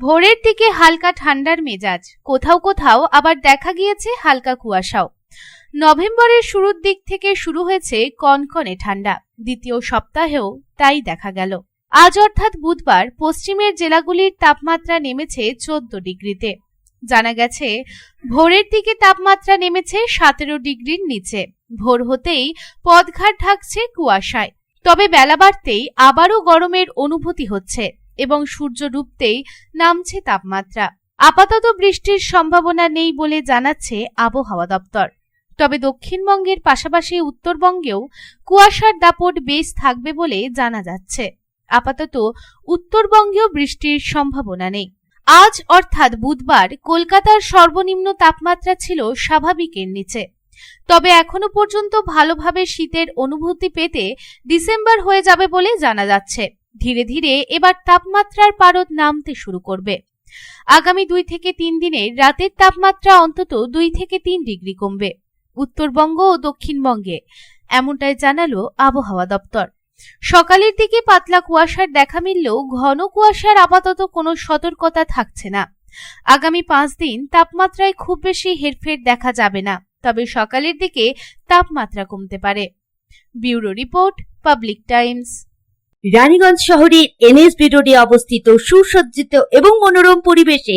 ভোরের দিকে হালকা ঠান্ডার মেজাজ। কোথাও কোথাও আবার দেখা গিয়েছে হালকা কুয়াশাও। নভেম্বরের শুরুর দিক থেকে শুরু হয়েছে কনকনে ঠান্ডা। দ্বিতীয় সপ্তাহেও তাই দেখা গেল। আজ অর্থাৎ বুধবার পশ্চিমের জেলাগুলির তাপমাত্রা নেমেছে চোদ্দ ডিগ্রিতে। জানা গেছে, ভোরের দিকে তাপমাত্রা নেমেছে সতেরো ডিগ্রির নিচে। ভোর হতেই পথঘাট ঢাকছে কুয়াশায়। তবে বেলা বাড়তেই আবারও গরমের অনুভূতি হচ্ছে। এবং সূর্য ডুবতেই নামছে তাপমাত্রা। আপাতত বৃষ্টির সম্ভাবনা নেই বলে জানাচ্ছে আবহাওয়া দপ্তর। তবে দক্ষিণবঙ্গের পাশাপাশি উত্তরবঙ্গেও কুয়াশার দাপট বেশ থাকবে বলে জানা যাচ্ছে। আপাতত উত্তরবঙ্গেও বৃষ্টির সম্ভাবনা নেই। আজ অর্থাৎ বুধবার কলকাতার সর্বনিম্ন তাপমাত্রা ছিল স্বাভাবিকের নিচে। তবে এখনও পর্যন্ত ভালোভাবে শীতের অনুভূতি পেতে ডিসেম্বর হয়ে যাবে বলে জানা যাচ্ছে। ধীরে ধীরে এবার তাপমাত্রার পারদ নামতে শুরু করবে। আগামী দুই থেকে তিন দিনে রাতের তাপমাত্রা অন্তত দুই থেকে তিন ডিগ্রি কমবে। উত্তরবঙ্গ ও দক্ষিণবঙ্গে, এমনটাই জানালো আবহাওয়া দপ্তর। সকালের দিকে পাতলা কুয়াশার দেখা মিললেও ঘন কুয়াশার আপাতত কোনো সতর্কতা থাকছে না। আগামী পাঁচ দিন তাপমাত্রায় খুব বেশি হেরফের দেখা যাবে না, তবে সকালের দিকে তাপমাত্রা কমতে পারে। Bureau report, public times. Raniganj শহরের এনএসবি রোডে অবস্থিত সুসজ্জিত এবং মনোরম পরিবেশে